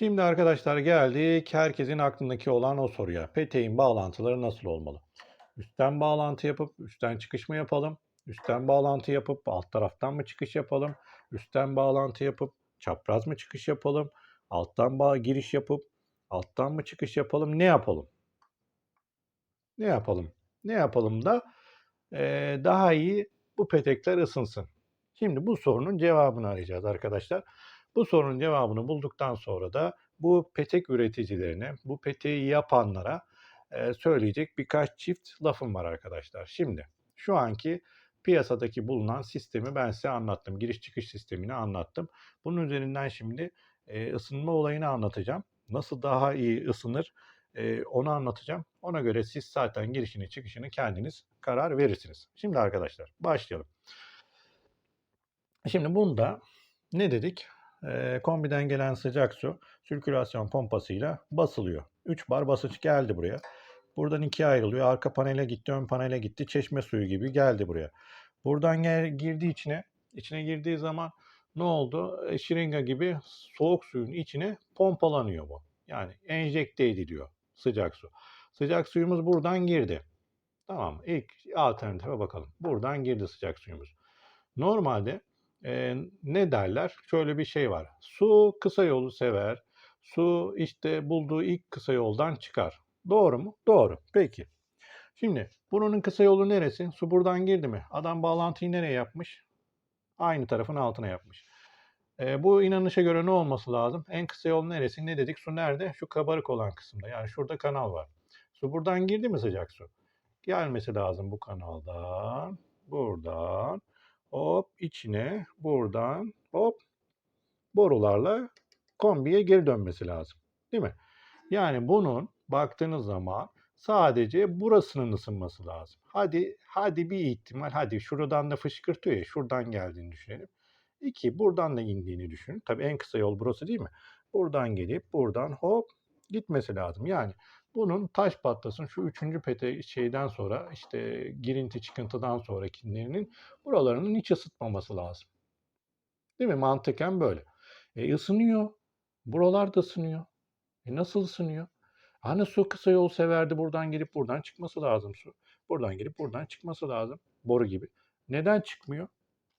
Şimdi arkadaşlar geldik herkesin aklındaki olan o soruya. Peteğin bağlantıları nasıl olmalı? Üstten bağlantı yapıp üstten çıkış mı yapalım? Üstten bağlantı yapıp alt taraftan mı çıkış yapalım? Üstten bağlantı yapıp çapraz mı çıkış yapalım? Alttan bağ giriş yapıp alttan mı çıkış yapalım? Ne yapalım? Ne yapalım? Ne yapalım da eee, daha iyi bu petekler ısınsın. Şimdi bu sorunun cevabını arayacağız arkadaşlar. Bu sorunun cevabını bulduktan sonra da bu petek üreticilerine, bu peteği yapanlara söyleyecek birkaç çift lafım var arkadaşlar. Şimdi şu anki piyasadaki bulunan sistemi ben size anlattım. Giriş çıkış sistemini anlattım. Bunun üzerinden şimdi ısınma olayını anlatacağım. Nasıl daha iyi ısınır onu anlatacağım. Ona göre siz zaten girişini çıkışını kendiniz karar verirsiniz. Şimdi arkadaşlar başlayalım. Şimdi bunda ne dedik? Kombiden gelen sıcak su sirkülasyon pompasıyla basılıyor. 3 bar basınç geldi buraya. Buradan ikiye ayrılıyor. Arka panele gitti, ön panele gitti. Çeşme suyu gibi geldi buraya. Buradan gel, girdi içine. İçine girdiği zaman ne oldu? E, şırınga gibi soğuk suyun içine pompalanıyor bu. Yani enjekte ediliyor sıcak su. Sıcak suyumuz buradan girdi. Tamam? İlk alternatife bakalım. Buradan girdi sıcak suyumuz. Normalde e, ne derler? Şöyle bir şey var. Su kısa yolu sever. Su işte bulduğu ilk kısa yoldan çıkar. Doğru mu? Doğru. Peki. Şimdi bunun kısa yolu neresi? Su buradan girdi mi? Adam bağlantıyı nereye yapmış? Aynı tarafın altına yapmış. E, bu inanışa göre ne olması lazım? En kısa yol neresi? Ne dedik? Su nerede? Şu kabarık olan kısımda. Yani şurada kanal var. Su buradan girdi mi sıcak su? Gelmesi lazım bu kanaldan. Buradan. Hop içine. Buradan. Hop. Borularla kombiye geri dönmesi lazım. Değil mi? Yani bunun baktığınız zaman sadece burasının ısınması lazım. Hadi hadi bir ihtimal hadi şuradan da fışkırtıyor ya şuradan geldiğini düşünelim. İki buradan da indiğini düşünün. Tabii en kısa yol burası değil mi? Buradan gelip buradan hop gitmesi lazım. Yani bunun taş patlasın şu üçüncü pete şeyden sonra işte girinti çıkıntıdan sonrakilerinin buralarının hiç ısıtmaması lazım. Değil mi? Mantıken böyle. E ısınıyor. Buralar da ısınıyor. E nasıl ısınıyor? Hani su kısa yol severdi buradan gelip buradan çıkması lazım su. Buradan gelip buradan çıkması lazım. Boru gibi. Neden çıkmıyor?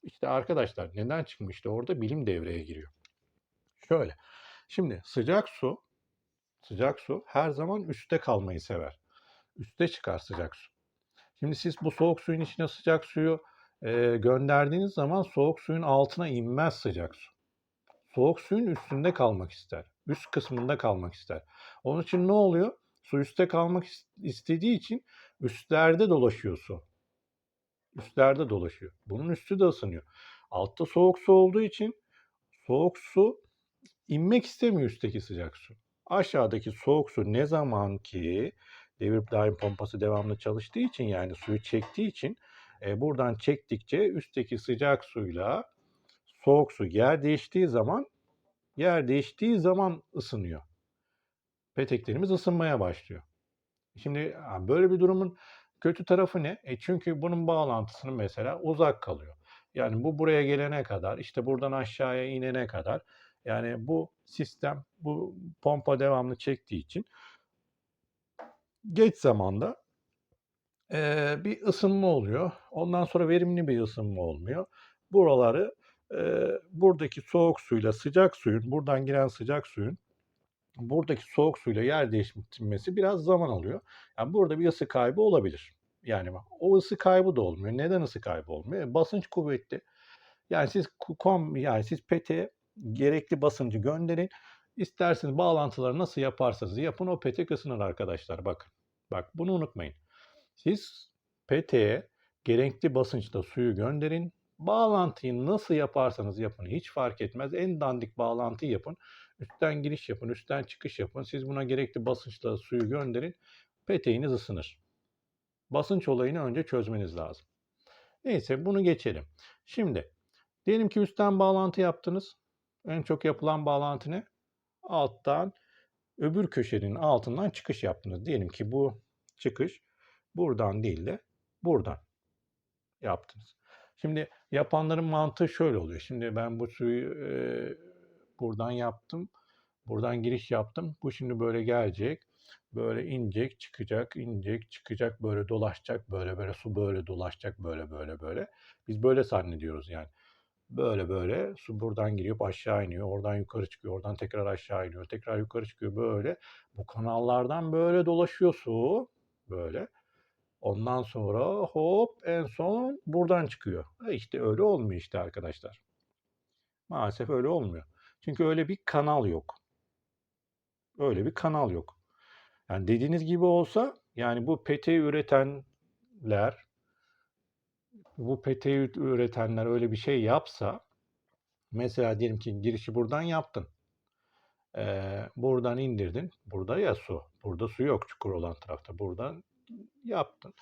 İşte arkadaşlar neden çıkmış? İşte orada bilim devreye giriyor. Şöyle. Şimdi sıcak su sıcak su her zaman üstte kalmayı sever. Üste çıkar sıcak su. Şimdi siz bu soğuk suyun içine sıcak suyu e, gönderdiğiniz zaman soğuk suyun altına inmez sıcak su. Soğuk suyun üstünde kalmak ister. Üst kısmında kalmak ister. Onun için ne oluyor? Su üstte kalmak is- istediği için üstlerde dolaşıyor su. Üstlerde dolaşıyor. Bunun üstü de ısınıyor. Altta soğuk su olduğu için soğuk su inmek istemiyor üstteki sıcak su. Aşağıdaki soğuk su ne zaman ki devir daim pompası devamlı çalıştığı için yani suyu çektiği için e, buradan çektikçe üstteki sıcak suyla soğuk su yer değiştiği zaman yer değiştiği zaman ısınıyor. Peteklerimiz ısınmaya başlıyor. Şimdi böyle bir durumun kötü tarafı ne? E çünkü bunun bağlantısının mesela uzak kalıyor. Yani bu buraya gelene kadar, işte buradan aşağıya inene kadar yani bu sistem, bu pompa devamlı çektiği için geç zamanda eee, bir ısınma oluyor. Ondan sonra verimli bir ısınma olmuyor. Buraları eee, buradaki soğuk suyla sıcak suyun, buradan giren sıcak suyun buradaki soğuk suyla yer değiştirmesi biraz zaman alıyor. Yani burada bir ısı kaybı olabilir. Yani o ısı kaybı da olmuyor. Neden ısı kaybı olmuyor? E, Basınç kuvvetli. Yani siz kom yani siz peteğe gerekli basıncı gönderin. İsterseniz bağlantıları nasıl yaparsanız yapın o petek ısınır arkadaşlar. Bakın. Bak bunu unutmayın. Siz peteğe gerekli basınçta suyu gönderin. Bağlantıyı nasıl yaparsanız yapın hiç fark etmez. En dandik bağlantıyı yapın. Üstten giriş yapın, üstten çıkış yapın. Siz buna gerekli basınçla suyu gönderin. Peteğiniz ısınır. Basınç olayını önce çözmeniz lazım. Neyse bunu geçelim. Şimdi diyelim ki üstten bağlantı yaptınız. En çok yapılan bağlantı ne? Alttan öbür köşenin altından çıkış yaptınız. Diyelim ki bu çıkış buradan değil de buradan yaptınız. Şimdi yapanların mantığı şöyle oluyor. Şimdi ben bu suyu e, buradan yaptım. Buradan giriş yaptım. Bu şimdi böyle gelecek. Böyle inecek, çıkacak, inecek, çıkacak, böyle dolaşacak, böyle böyle su böyle dolaşacak, böyle böyle böyle. Biz böyle zannediyoruz yani. Böyle böyle su buradan giriyor aşağı iniyor. Oradan yukarı çıkıyor. Oradan tekrar aşağı iniyor. Tekrar yukarı çıkıyor böyle. Bu kanallardan böyle dolaşıyor su. Böyle. Ondan sonra hop en son buradan çıkıyor. E işte öyle olmuyor işte arkadaşlar. Maalesef öyle olmuyor. Çünkü öyle bir kanal yok. Öyle bir kanal yok. Yani dediğiniz gibi olsa yani bu peteği üretenler bu peteği üretenler öyle bir şey yapsa mesela diyelim ki girişi buradan yaptın. Ee, buradan indirdin. Burada ya su. Burada su yok çukur olan tarafta. Buradan yaptın.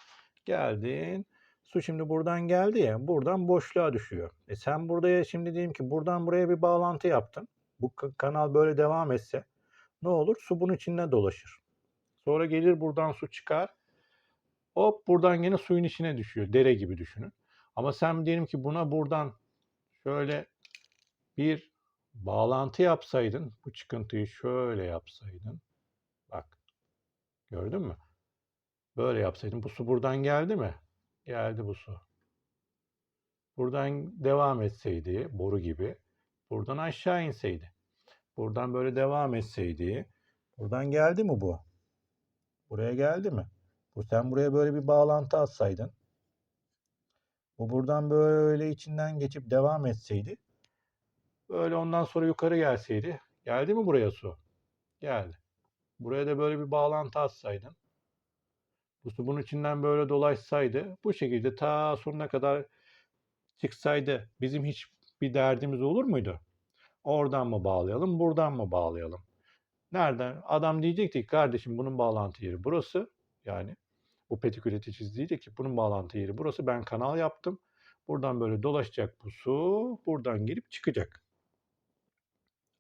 Geldin. Su şimdi buradan geldi ya. Buradan boşluğa düşüyor. E sen burada ya şimdi diyelim ki buradan buraya bir bağlantı yaptın. Bu kanal böyle devam etse ne olur? Su bunun içinde dolaşır. Sonra gelir buradan su çıkar. Hop buradan yine suyun içine düşüyor. Dere gibi düşünün. Ama sen diyelim ki buna buradan şöyle bir bağlantı yapsaydın, bu çıkıntıyı şöyle yapsaydın. Bak. Gördün mü? Böyle yapsaydın. Bu su buradan geldi mi? Geldi bu su. Buradan devam etseydi boru gibi. Buradan aşağı inseydi. Buradan böyle devam etseydi. Buradan geldi mi bu? Buraya geldi mi? Bu sen buraya böyle bir bağlantı atsaydın. Bu buradan böyle içinden geçip devam etseydi. Böyle ondan sonra yukarı gelseydi. Geldi mi buraya su? Geldi. Buraya da böyle bir bağlantı atsaydın. Bu su bunun içinden böyle dolaşsaydı. Bu şekilde ta sonuna kadar çıksaydı bizim hiç bir derdimiz olur muydu? Oradan mı bağlayalım, buradan mı bağlayalım? Nereden? Adam diyecekti ki kardeşim bunun bağlantı yeri burası. Yani bu petik üreticisi ki bunun bağlantı yeri burası. Ben kanal yaptım. Buradan böyle dolaşacak bu su. Buradan girip çıkacak.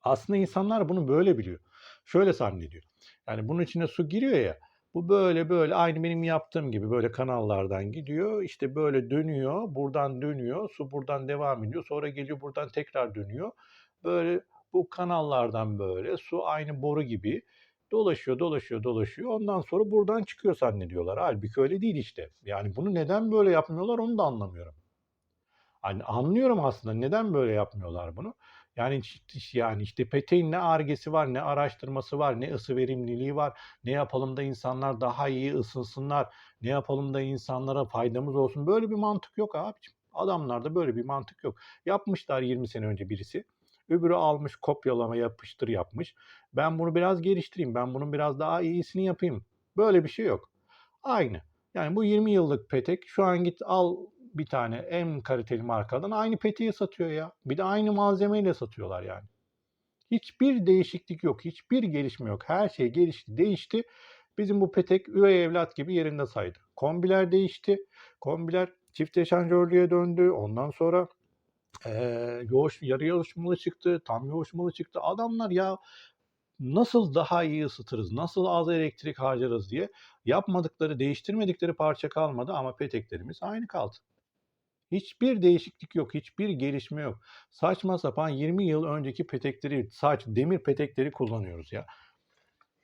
Aslında insanlar bunu böyle biliyor. Şöyle zannediyor. Yani bunun içine su giriyor ya. Bu böyle böyle aynı benim yaptığım gibi böyle kanallardan gidiyor. İşte böyle dönüyor. Buradan dönüyor. Su buradan devam ediyor. Sonra geliyor buradan tekrar dönüyor. Böyle bu kanallardan böyle su aynı boru gibi dolaşıyor, dolaşıyor, dolaşıyor. Ondan sonra buradan çıkıyor zannediyorlar. Halbuki öyle değil işte. Yani bunu neden böyle yapmıyorlar onu da anlamıyorum. Hani anlıyorum aslında neden böyle yapmıyorlar bunu. Yani yani işte peteğin ne argesi var, ne araştırması var, ne ısı verimliliği var. Ne yapalım da insanlar daha iyi ısınsınlar. Ne yapalım da insanlara faydamız olsun. Böyle bir mantık yok abiciğim. Adamlarda böyle bir mantık yok. Yapmışlar 20 sene önce birisi. Öbürü almış kopyalama yapıştır yapmış. Ben bunu biraz geliştireyim. Ben bunun biraz daha iyisini yapayım. Böyle bir şey yok. Aynı. Yani bu 20 yıllık petek şu an git al bir tane en kaliteli markadan aynı peteği satıyor ya. Bir de aynı malzemeyle satıyorlar yani. Hiçbir değişiklik yok. Hiçbir gelişme yok. Her şey gelişti, değişti. Bizim bu petek üvey evlat gibi yerinde saydı. Kombiler değişti. Kombiler çift eşanjörlüğe döndü. Ondan sonra Eee, yoğuş yarı yoğuşmalı çıktı, tam yoğuşmalı çıktı. Adamlar ya nasıl daha iyi ısıtırız, nasıl az elektrik harcarız diye yapmadıkları, değiştirmedikleri parça kalmadı ama peteklerimiz aynı kaldı. Hiçbir değişiklik yok, hiçbir gelişme yok. Saçma sapan 20 yıl önceki petekleri, saç, demir petekleri kullanıyoruz ya.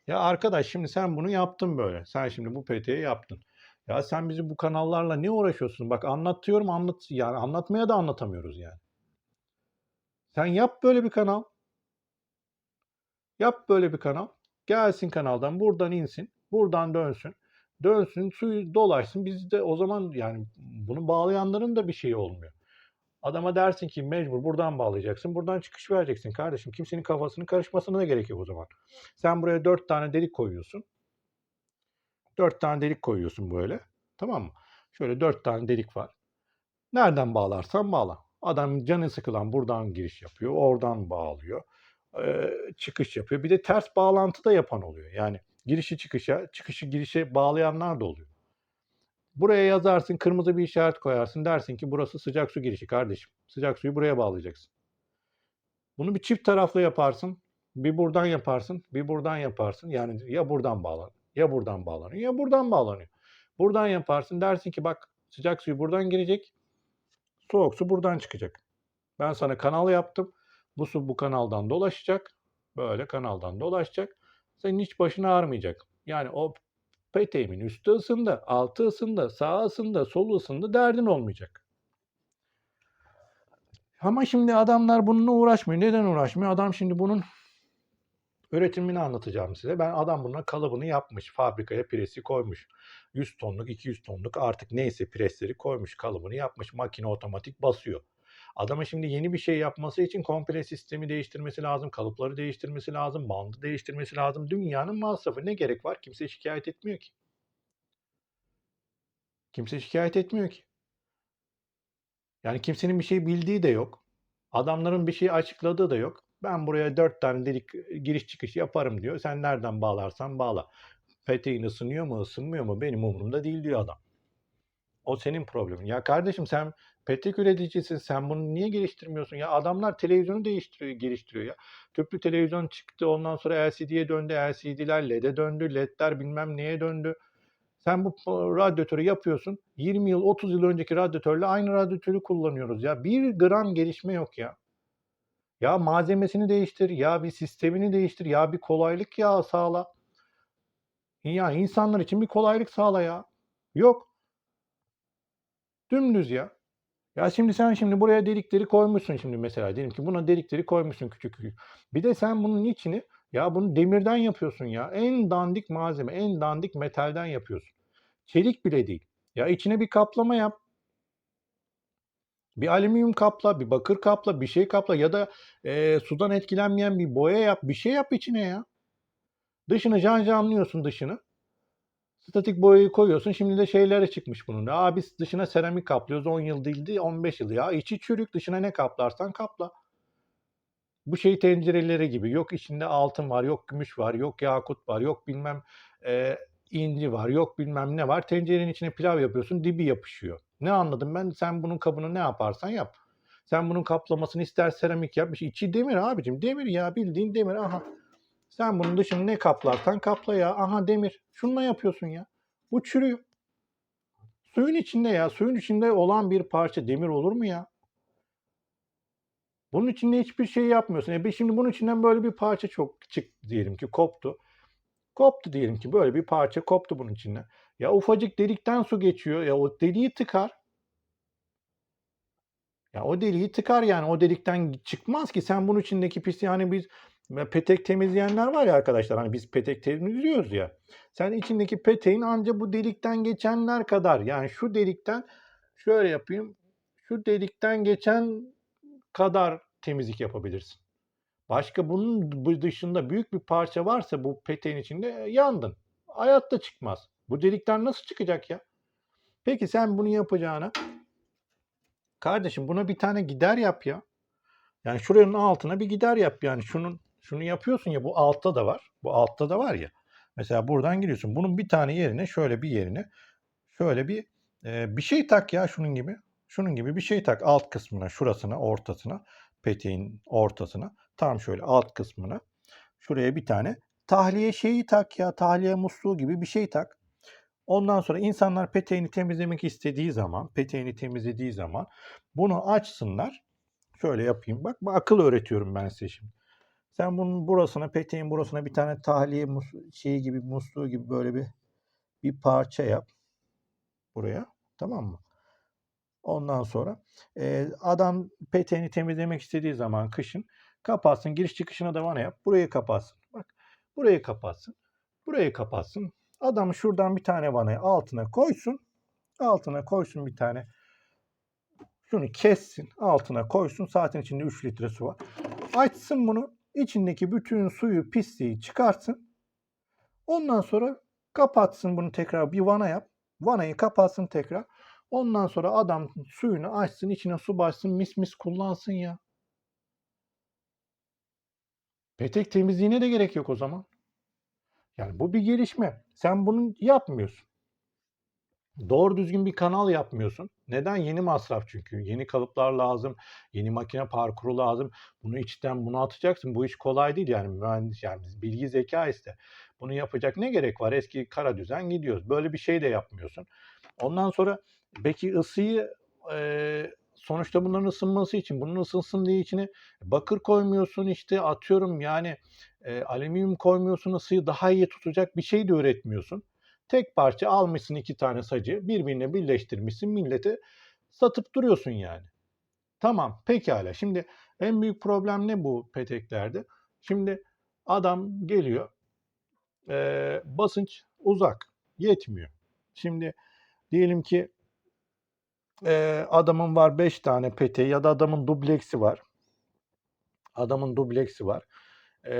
Ya arkadaş şimdi sen bunu yaptın böyle. Sen şimdi bu peteği yaptın. Ya sen bizi bu kanallarla ne uğraşıyorsun? Bak anlatıyorum anlat yani anlatmaya da anlatamıyoruz yani. Sen yap böyle bir kanal. Yap böyle bir kanal. Gelsin kanaldan buradan insin. Buradan dönsün. Dönsün suyu dolaşsın. Biz de o zaman yani bunu bağlayanların da bir şeyi olmuyor. Adama dersin ki mecbur buradan bağlayacaksın. Buradan çıkış vereceksin kardeşim. Kimsenin kafasının karışmasına da gerek yok o zaman. Sen buraya dört tane delik koyuyorsun. Dört tane delik koyuyorsun böyle. Tamam mı? Şöyle dört tane delik var. Nereden bağlarsan bağla. Adam canı sıkılan buradan giriş yapıyor. Oradan bağlıyor. Ee, çıkış yapıyor. Bir de ters bağlantı da yapan oluyor. Yani girişi çıkışa, çıkışı girişe bağlayanlar da oluyor. Buraya yazarsın, kırmızı bir işaret koyarsın. Dersin ki burası sıcak su girişi kardeşim. Sıcak suyu buraya bağlayacaksın. Bunu bir çift taraflı yaparsın. Bir buradan yaparsın, bir buradan yaparsın. Yani ya buradan bağlan, ya buradan bağlanıyor, ya buradan bağlanıyor. Buradan yaparsın. Dersin ki bak sıcak suyu buradan girecek. Soğuk su buradan çıkacak. Ben sana kanal yaptım. Bu su bu kanaldan dolaşacak. Böyle kanaldan dolaşacak. Senin hiç başın ağrımayacak. Yani o peteğimin üstü ısındı, altı ısındı, sağ ısındı, sol ısındı derdin olmayacak. Ama şimdi adamlar bununla uğraşmıyor. Neden uğraşmıyor? Adam şimdi bunun üretimini anlatacağım size. Ben adam buna kalıbını yapmış. Fabrikaya presi koymuş. 100 tonluk, 200 tonluk artık neyse presleri koymuş. Kalıbını yapmış. Makine otomatik basıyor. Adamın şimdi yeni bir şey yapması için komple sistemi değiştirmesi lazım. Kalıpları değiştirmesi lazım. Bandı değiştirmesi lazım. Dünyanın masrafı. Ne gerek var? Kimse şikayet etmiyor ki. Kimse şikayet etmiyor ki. Yani kimsenin bir şey bildiği de yok. Adamların bir şey açıkladığı da yok. Ben buraya dört tane delik giriş çıkış yaparım diyor. Sen nereden bağlarsan bağla. Peteğin ısınıyor mu ısınmıyor mu benim umurumda değil diyor adam. O senin problemin. Ya kardeşim sen petek üreticisin. Sen bunu niye geliştirmiyorsun? Ya adamlar televizyonu değiştiriyor, geliştiriyor ya. Tüplü televizyon çıktı. Ondan sonra LCD'ye döndü. LCD'ler LED'e döndü. LED'ler bilmem neye döndü. Sen bu radyatörü yapıyorsun. 20 yıl, 30 yıl önceki radyatörle aynı radyatörü kullanıyoruz ya. Bir gram gelişme yok ya. Ya malzemesini değiştir, ya bir sistemini değiştir, ya bir kolaylık ya sağla. Ya insanlar için bir kolaylık sağla ya. Yok. Dümdüz ya. Ya şimdi sen şimdi buraya delikleri koymuşsun şimdi mesela. Diyelim ki buna delikleri koymuşsun küçük küçük. Bir de sen bunun içini ya bunu demirden yapıyorsun ya. En dandik malzeme, en dandik metalden yapıyorsun. Çelik bile değil. Ya içine bir kaplama yap. Bir alüminyum kapla, bir bakır kapla, bir şey kapla ya da e, sudan etkilenmeyen bir boya yap, bir şey yap içine ya. Dışını cancanlıyorsun dışını. Statik boyayı koyuyorsun. Şimdi de şeylere çıkmış bunun. Aa biz dışına seramik kaplıyoruz. 10 yıl değildi 15 yıl. Ya içi çürük dışına ne kaplarsan kapla. Bu şey tencereleri gibi. Yok içinde altın var, yok gümüş var, yok yakut var, yok bilmem e, inci var, yok bilmem ne var. Tencerenin içine pilav yapıyorsun, dibi yapışıyor. Ne anladım ben? Sen bunun kabını ne yaparsan yap. Sen bunun kaplamasını ister seramik yap. İçi demir abicim. Demir ya bildiğin demir. Aha. Sen bunun dışını ne kaplarsan kapla ya. Aha demir. Şununla yapıyorsun ya. Bu çürüyor. Suyun içinde ya. Suyun içinde olan bir parça demir olur mu ya? Bunun içinde hiçbir şey yapmıyorsun. E şimdi bunun içinden böyle bir parça çok çıktı diyelim ki koptu. Koptu diyelim ki böyle bir parça koptu bunun içinden. Ya ufacık delikten su geçiyor. Ya o deliği tıkar. Ya o deliği tıkar yani o delikten çıkmaz ki sen bunun içindeki pisliği hani biz petek temizleyenler var ya arkadaşlar hani biz petek temizliyoruz ya. Sen içindeki peteğin anca bu delikten geçenler kadar yani şu delikten şöyle yapayım. Şu delikten geçen kadar temizlik yapabilirsin. Başka bunun dışında büyük bir parça varsa bu peteğin içinde yandın. Hayatta çıkmaz. Bu delikten nasıl çıkacak ya? Peki sen bunu yapacağına kardeşim buna bir tane gider yap ya. Yani şuranın altına bir gider yap yani şunun şunu yapıyorsun ya bu altta da var. Bu altta da var ya. Mesela buradan giriyorsun. Bunun bir tane yerine şöyle bir yerine şöyle bir e, bir şey tak ya şunun gibi. Şunun gibi bir şey tak alt kısmına, şurasına, ortasına, peteğin ortasına. Tam şöyle alt kısmına. Şuraya bir tane tahliye şeyi tak ya. Tahliye musluğu gibi bir şey tak. Ondan sonra insanlar peteğini temizlemek istediği zaman, peteğini temizlediği zaman bunu açsınlar. Şöyle yapayım. Bak, akıl öğretiyorum ben size şimdi. Sen bunun burasına, peteğin burasına bir tane tahliye şeyi gibi, musluğu gibi böyle bir bir parça yap. Buraya. Tamam mı? Ondan sonra e, adam peteğini temizlemek istediği zaman kışın kapatsın. Giriş çıkışına da vana yap. Burayı kapatsın. Bak burayı kapatsın. Burayı kapatsın. Adam şuradan bir tane vanayı altına koysun. Altına koysun bir tane. Şunu kessin. Altına koysun. Saatin içinde 3 litre su var. Açsın bunu. içindeki bütün suyu, pisliği çıkartsın. Ondan sonra kapatsın bunu tekrar bir vana yap. Vanayı kapatsın tekrar. Ondan sonra adam suyunu açsın, içine su başsın, mis mis kullansın ya. Petek temizliğine de gerek yok o zaman. Yani bu bir gelişme. Sen bunu yapmıyorsun. Doğru düzgün bir kanal yapmıyorsun. Neden? Yeni masraf çünkü. Yeni kalıplar lazım. Yeni makine parkuru lazım. Bunu içten bunu atacaksın. Bu iş kolay değil yani. Mühendis yani bilgi zeka iste. Bunu yapacak ne gerek var? Eski kara düzen gidiyoruz. Böyle bir şey de yapmıyorsun. Ondan sonra peki ısıyı e, sonuçta bunların ısınması için, bunun ısınsın diye içine bakır koymuyorsun işte atıyorum yani e, alüminyum koymuyorsun ısıyı daha iyi tutacak bir şey de üretmiyorsun. Tek parça almışsın iki tane sacı birbirine birleştirmişsin millete satıp duruyorsun yani. Tamam pekala şimdi en büyük problem ne bu peteklerde? Şimdi adam geliyor e, basınç uzak yetmiyor. Şimdi diyelim ki e, adamın var 5 tane peteği ya da adamın dubleksi var. Adamın dubleksi var. E,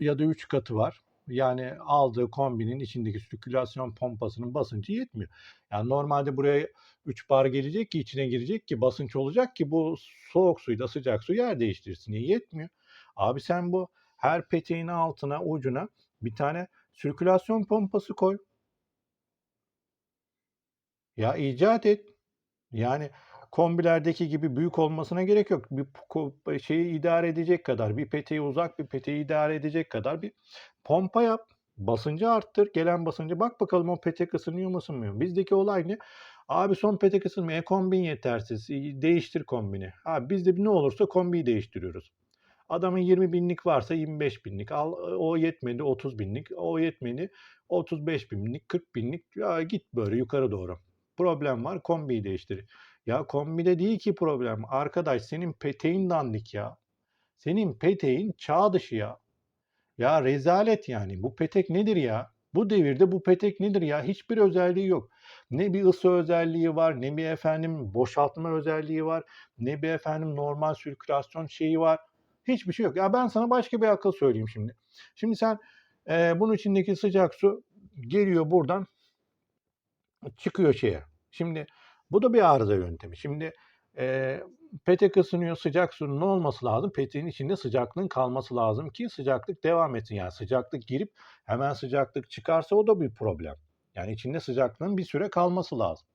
ya da 3 katı var. Yani aldığı kombinin içindeki sirkülasyon pompasının basıncı yetmiyor. Yani normalde buraya 3 bar gelecek ki içine girecek ki basınç olacak ki bu soğuk suyla sıcak su yer değiştirsin. Niye yetmiyor? Abi sen bu her peteğin altına ucuna bir tane sirkülasyon pompası koy. Ya icat et. Yani kombilerdeki gibi büyük olmasına gerek yok. Bir şeyi idare edecek kadar, bir peteği uzak bir peteği idare edecek kadar bir pompa yap. Basıncı arttır. Gelen basıncı bak bakalım o petek ısınıyor mu ısınmıyor? Bizdeki olay ne? Abi son petek ısınmıyor. E, kombin yetersiz. E, Değiştir kombini. Abi bizde ne olursa kombiyi değiştiriyoruz. Adamın 20 binlik varsa 25 binlik. Al, o yetmedi 30 binlik. O yetmedi 35 binlik, 40 binlik. Ya git böyle yukarı doğru. Problem var kombiyi değiştir. Ya kombide değil ki problem. Arkadaş senin peteğin dandik ya. Senin peteğin çağ dışı ya. Ya rezalet yani. Bu petek nedir ya? Bu devirde bu petek nedir ya? Hiçbir özelliği yok. Ne bir ısı özelliği var, ne bir efendim boşaltma özelliği var, ne bir efendim normal sirkülasyon şeyi var. Hiçbir şey yok. Ya ben sana başka bir akıl söyleyeyim şimdi. Şimdi sen e, bunun içindeki sıcak su geliyor buradan çıkıyor şeye. Şimdi bu da bir arıza yöntemi. Şimdi e, petek ısınıyor sıcak suyun ne olması lazım? Peteğin içinde sıcaklığın kalması lazım ki sıcaklık devam etsin. Yani sıcaklık girip hemen sıcaklık çıkarsa o da bir problem. Yani içinde sıcaklığın bir süre kalması lazım.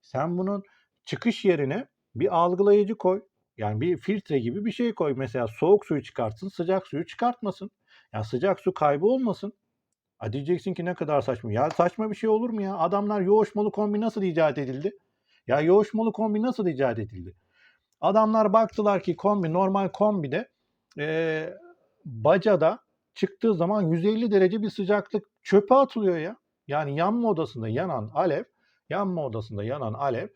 Sen bunun çıkış yerine bir algılayıcı koy. Yani bir filtre gibi bir şey koy. Mesela soğuk suyu çıkartsın, sıcak suyu çıkartmasın. Yani sıcak su kaybı olmasın. Ha diyeceksin ki ne kadar saçma. Ya saçma bir şey olur mu ya? Adamlar yoğuşmalı kombi nasıl icat edildi? Ya yoğuşmalı kombi nasıl icat edildi? Adamlar baktılar ki kombi normal kombide e, bacada çıktığı zaman 150 derece bir sıcaklık çöpe atılıyor ya. Yani yanma odasında yanan alev, yanma odasında yanan alev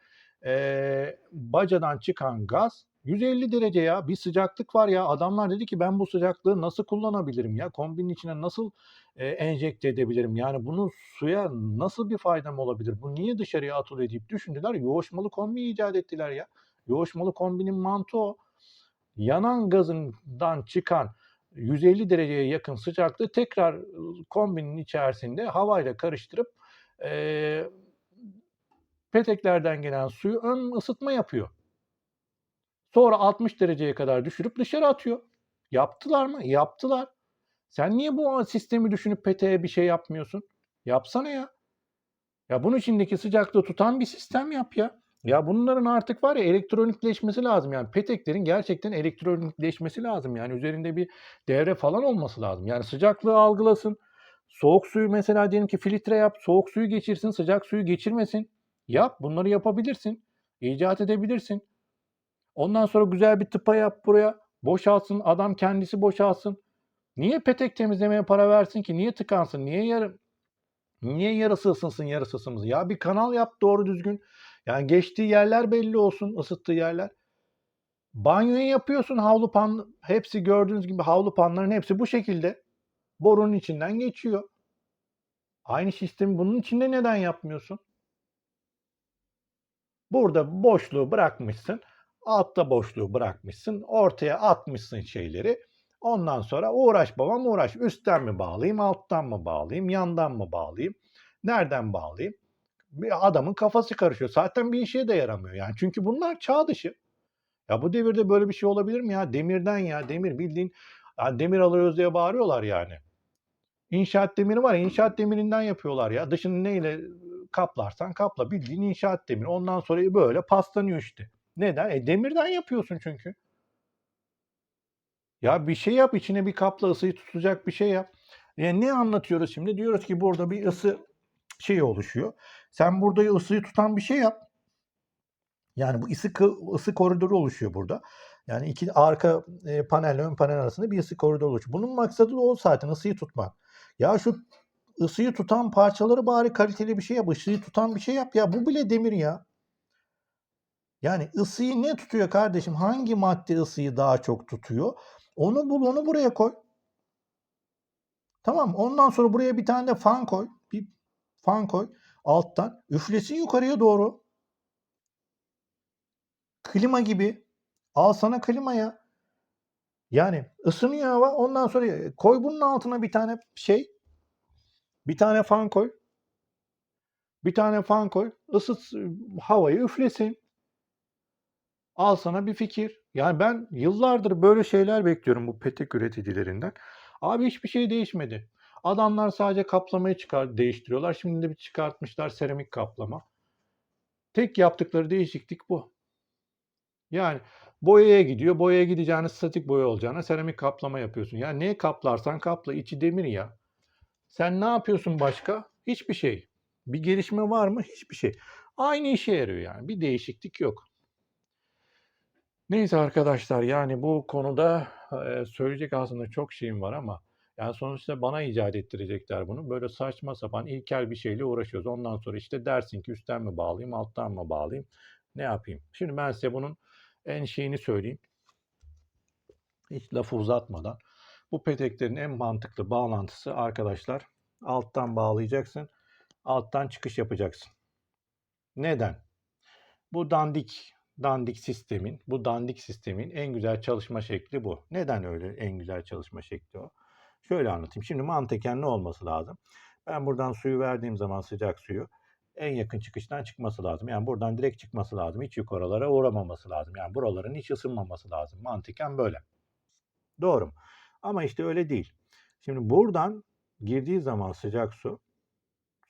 e, bacadan çıkan gaz 150 derece ya. Bir sıcaklık var ya. Adamlar dedi ki ben bu sıcaklığı nasıl kullanabilirim ya? Kombinin içine nasıl e, enjekte edebilirim? Yani bunun suya nasıl bir faydam olabilir? Bu niye dışarıya atılıyor deyip düşündüler. Yoğuşmalı kombi icat ettiler ya. Yoğuşmalı kombinin mantığı o. Yanan gazından çıkan 150 dereceye yakın sıcaklığı tekrar kombinin içerisinde havayla karıştırıp e, peteklerden gelen suyu ön ısıtma yapıyor. Sonra 60 dereceye kadar düşürüp dışarı atıyor. Yaptılar mı? Yaptılar. Sen niye bu sistemi düşünüp peteğe bir şey yapmıyorsun? Yapsana ya. Ya bunun içindeki sıcaklığı tutan bir sistem yap ya. Ya bunların artık var ya elektronikleşmesi lazım. Yani peteklerin gerçekten elektronikleşmesi lazım. Yani üzerinde bir devre falan olması lazım. Yani sıcaklığı algılasın. Soğuk suyu mesela diyelim ki filtre yap. Soğuk suyu geçirsin, sıcak suyu geçirmesin. Yap. Bunları yapabilirsin. İcat edebilirsin. Ondan sonra güzel bir tıpa yap buraya. Boşaltsın. Adam kendisi boşaltsın. Niye petek temizlemeye para versin ki? Niye tıkansın? Niye yarı Niye yarısı ısınsın yarısı ısınmasın? Ya bir kanal yap doğru düzgün. Yani geçtiği yerler belli olsun, ısıttığı yerler. Banyoyu yapıyorsun havlu pan, hepsi gördüğünüz gibi havlu panların hepsi bu şekilde borunun içinden geçiyor. Aynı sistemi bunun içinde neden yapmıyorsun? Burada boşluğu bırakmışsın, altta boşluğu bırakmışsın, ortaya atmışsın şeyleri. Ondan sonra uğraş babam uğraş. Üstten mi bağlayayım, alttan mı bağlayayım, yandan mı bağlayayım, nereden bağlayayım? Bir adamın kafası karışıyor. Zaten bir işe de yaramıyor yani. Çünkü bunlar çağ dışı. Ya bu devirde böyle bir şey olabilir mi ya? Demirden ya, demir bildiğin ya demir alıyoruz diye bağırıyorlar yani. İnşaat demiri var. İnşaat demirinden yapıyorlar ya. Dışını neyle kaplarsan kapla. Bildiğin inşaat demiri. Ondan sonra böyle paslanıyor işte. Neden? E demirden yapıyorsun çünkü. Ya bir şey yap içine bir kapla ısıyı tutacak bir şey yap. Yani ne anlatıyoruz şimdi? Diyoruz ki burada bir ısı şey oluşuyor. Sen burada ısıyı tutan bir şey yap. Yani bu ısı, ısı koridoru oluşuyor burada. Yani iki arka e, panelle ön panel arasında bir ısı koridoru oluşuyor. Bunun maksadı da o zaten ısıyı tutmak. Ya şu ısıyı tutan parçaları bari kaliteli bir şey yap. Isıyı tutan bir şey yap ya. Bu bile demir ya. Yani ısıyı ne tutuyor kardeşim? Hangi madde ısıyı daha çok tutuyor? Onu bul, onu buraya koy. Tamam. Ondan sonra buraya bir tane de fan koy. Bir fan koy alttan. Üflesin yukarıya doğru. Klima gibi. Al sana klimaya. Yani ısınıyor hava. Ondan sonra koy bunun altına bir tane şey. Bir tane fan koy. Bir tane fan koy. Isıt havayı üflesin. Al sana bir fikir. Yani ben yıllardır böyle şeyler bekliyorum bu petek üreticilerinden. Abi hiçbir şey değişmedi. Adamlar sadece kaplamayı çıkar değiştiriyorlar. Şimdi de bir çıkartmışlar seramik kaplama. Tek yaptıkları değişiklik bu. Yani boyaya gidiyor. Boyaya gideceğiniz statik boya olacağına seramik kaplama yapıyorsun. Yani neye kaplarsan kapla içi demir ya. Sen ne yapıyorsun başka? Hiçbir şey. Bir gelişme var mı? Hiçbir şey. Aynı işe yarıyor yani. Bir değişiklik yok. Neyse arkadaşlar yani bu konuda söyleyecek aslında çok şeyim var ama yani sonuçta bana icat ettirecekler bunu. Böyle saçma sapan ilkel bir şeyle uğraşıyoruz. Ondan sonra işte dersin ki üstten mi bağlayayım, alttan mı bağlayayım, ne yapayım? Şimdi ben size bunun en şeyini söyleyeyim. Hiç lafı uzatmadan. Bu peteklerin en mantıklı bağlantısı arkadaşlar alttan bağlayacaksın. Alttan çıkış yapacaksın. Neden? Bu dandik dandik sistemin, bu dandik sistemin en güzel çalışma şekli bu. Neden öyle en güzel çalışma şekli o? Şöyle anlatayım. Şimdi mantıken ne olması lazım? Ben buradan suyu verdiğim zaman sıcak suyu en yakın çıkıştan çıkması lazım. Yani buradan direkt çıkması lazım. Hiç yukarılara uğramaması lazım. Yani buraların hiç ısınmaması lazım. Mantıken böyle. Doğru? Ama işte öyle değil. Şimdi buradan girdiği zaman sıcak su,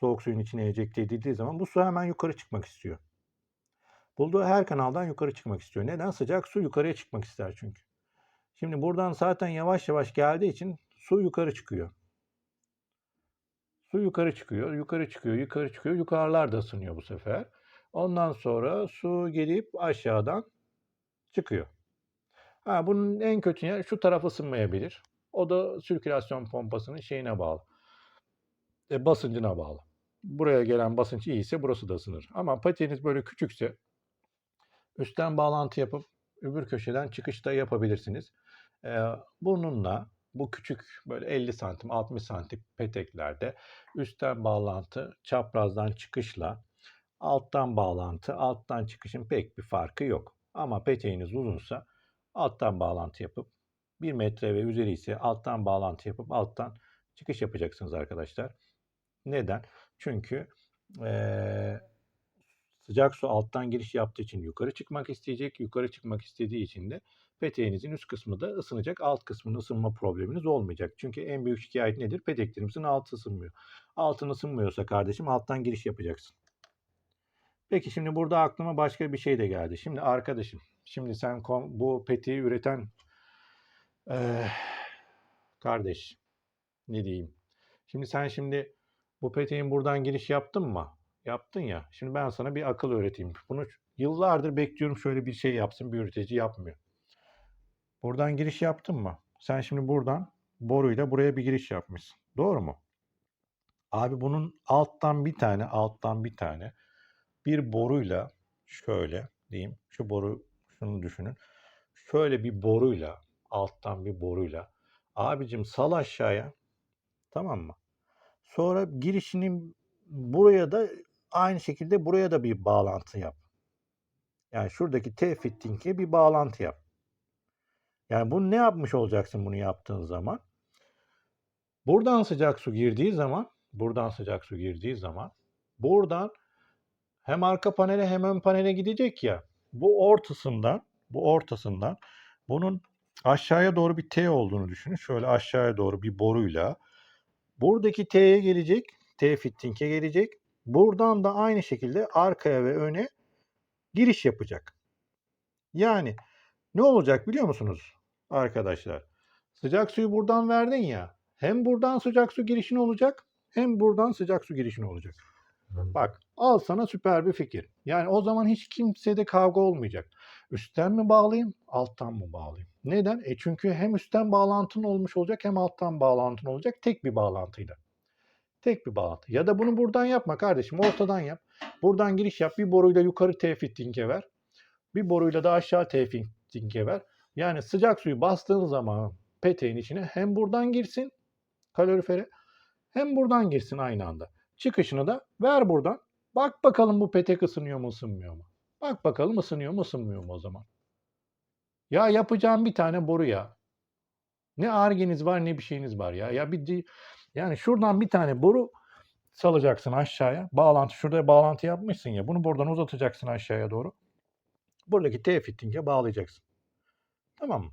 soğuk suyun içine enjekte edildiği zaman bu su hemen yukarı çıkmak istiyor. Bulduğu her kanaldan yukarı çıkmak istiyor. Neden? Sıcak su yukarıya çıkmak ister çünkü. Şimdi buradan zaten yavaş yavaş geldiği için su yukarı çıkıyor. Su yukarı çıkıyor, yukarı çıkıyor, yukarı çıkıyor. Yukarılar da ısınıyor bu sefer. Ondan sonra su gelip aşağıdan çıkıyor. Ha, bunun en kötü yer şu taraf ısınmayabilir. O da sirkülasyon pompasının şeyine bağlı. E, basıncına bağlı. Buraya gelen basınç iyiyse burası da ısınır. Ama patiğiniz böyle küçükse üstten bağlantı yapıp öbür köşeden çıkışta yapabilirsiniz. Ee, bununla bu küçük böyle 50 santim 60 santim peteklerde üstten bağlantı çaprazdan çıkışla alttan bağlantı alttan çıkışın pek bir farkı yok. Ama peteğiniz uzunsa alttan bağlantı yapıp 1 metre ve üzeri ise alttan bağlantı yapıp alttan çıkış yapacaksınız arkadaşlar. Neden? Çünkü ee, sıcak su alttan giriş yaptığı için yukarı çıkmak isteyecek. Yukarı çıkmak istediği için de peteğinizin üst kısmı da ısınacak. Alt kısmının ısınma probleminiz olmayacak. Çünkü en büyük şikayet nedir? Peteklerimizin altı ısınmıyor. Altın ısınmıyorsa kardeşim alttan giriş yapacaksın. Peki şimdi burada aklıma başka bir şey de geldi. Şimdi arkadaşım, şimdi sen bu peteği üreten ee, kardeş ne diyeyim? Şimdi sen şimdi bu peteğin buradan giriş yaptın mı? Yaptın ya. Şimdi ben sana bir akıl öğreteyim. Bunu yıllardır bekliyorum şöyle bir şey yapsın. Bir üretici yapmıyor. Buradan giriş yaptın mı? Sen şimdi buradan boruyla buraya bir giriş yapmışsın. Doğru mu? Abi bunun alttan bir tane, alttan bir tane bir boruyla şöyle diyeyim. Şu boru şunu düşünün. Şöyle bir boruyla, alttan bir boruyla abicim sal aşağıya. Tamam mı? Sonra girişinin buraya da aynı şekilde buraya da bir bağlantı yap. Yani şuradaki T fitting'e bir bağlantı yap. Yani bunu ne yapmış olacaksın bunu yaptığın zaman? Buradan sıcak su girdiği zaman, buradan sıcak su girdiği zaman buradan hem arka panele hem ön panele gidecek ya. Bu ortasından, bu ortasından bunun aşağıya doğru bir T olduğunu düşünün. Şöyle aşağıya doğru bir boruyla buradaki T'ye gelecek, T fitting'e gelecek. Buradan da aynı şekilde arkaya ve öne giriş yapacak. Yani ne olacak biliyor musunuz arkadaşlar? Sıcak suyu buradan verdin ya. Hem buradan sıcak su girişin olacak hem buradan sıcak su girişin olacak. Bak al sana süper bir fikir. Yani o zaman hiç kimsede kavga olmayacak. Üstten mi bağlayayım, alttan mı bağlayayım? Neden? E çünkü hem üstten bağlantın olmuş olacak hem alttan bağlantın olacak tek bir bağlantıyla. Tek bir bağlantı. Ya da bunu buradan yapma kardeşim. Ortadan yap. Buradan giriş yap. Bir boruyla yukarı T-fitting'e ver. Bir boruyla da aşağı T-fitting'e ver. Yani sıcak suyu bastığın zaman peteğin içine hem buradan girsin kalorifere hem buradan girsin aynı anda. Çıkışını da ver buradan. Bak bakalım bu petek ısınıyor mu ısınmıyor mu? Bak bakalım ısınıyor mu ısınmıyor mu o zaman. Ya yapacağım bir tane boru ya. Ne argeniz var ne bir şeyiniz var ya. Ya bir yani şuradan bir tane boru salacaksın aşağıya. Bağlantı şurada bağlantı yapmışsın ya. Bunu buradan uzatacaksın aşağıya doğru. Buradaki T-fitting'e bağlayacaksın. Tamam mı?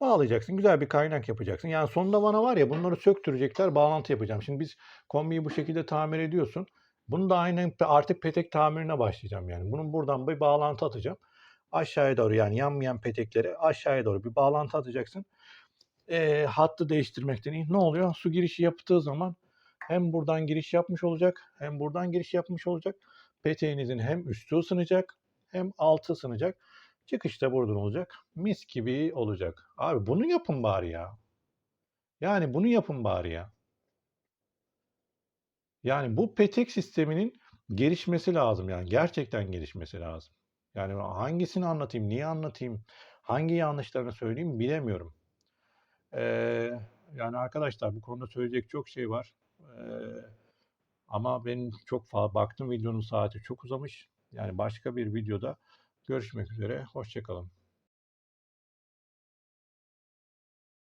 Bağlayacaksın. Güzel bir kaynak yapacaksın. Yani sonunda bana var ya bunları söktürecekler. Bağlantı yapacağım. Şimdi biz kombiyi bu şekilde tamir ediyorsun. Bunu da aynen artık petek tamirine başlayacağım yani. Bunun buradan bir bağlantı atacağım. Aşağıya doğru yani yanmayan peteklere aşağıya doğru bir bağlantı atacaksın. Eee, hattı değiştirmekten iyi. Ne oluyor? Su girişi yaptığı zaman hem buradan giriş yapmış olacak hem buradan giriş yapmış olacak. Peteğinizin hem üstü ısınacak hem altı ısınacak. Çıkış da buradan olacak. Mis gibi olacak. Abi bunu yapın bari ya. Yani bunu yapın bari ya. Yani bu petek sisteminin gelişmesi lazım yani gerçekten gelişmesi lazım. Yani hangisini anlatayım, niye anlatayım, hangi yanlışlarını söyleyeyim bilemiyorum. Eee, yani arkadaşlar bu konuda söyleyecek çok şey var. Eee, ama ben çok fazla baktım videonun saati çok uzamış. Yani başka bir videoda görüşmek üzere. Hoşça kalın.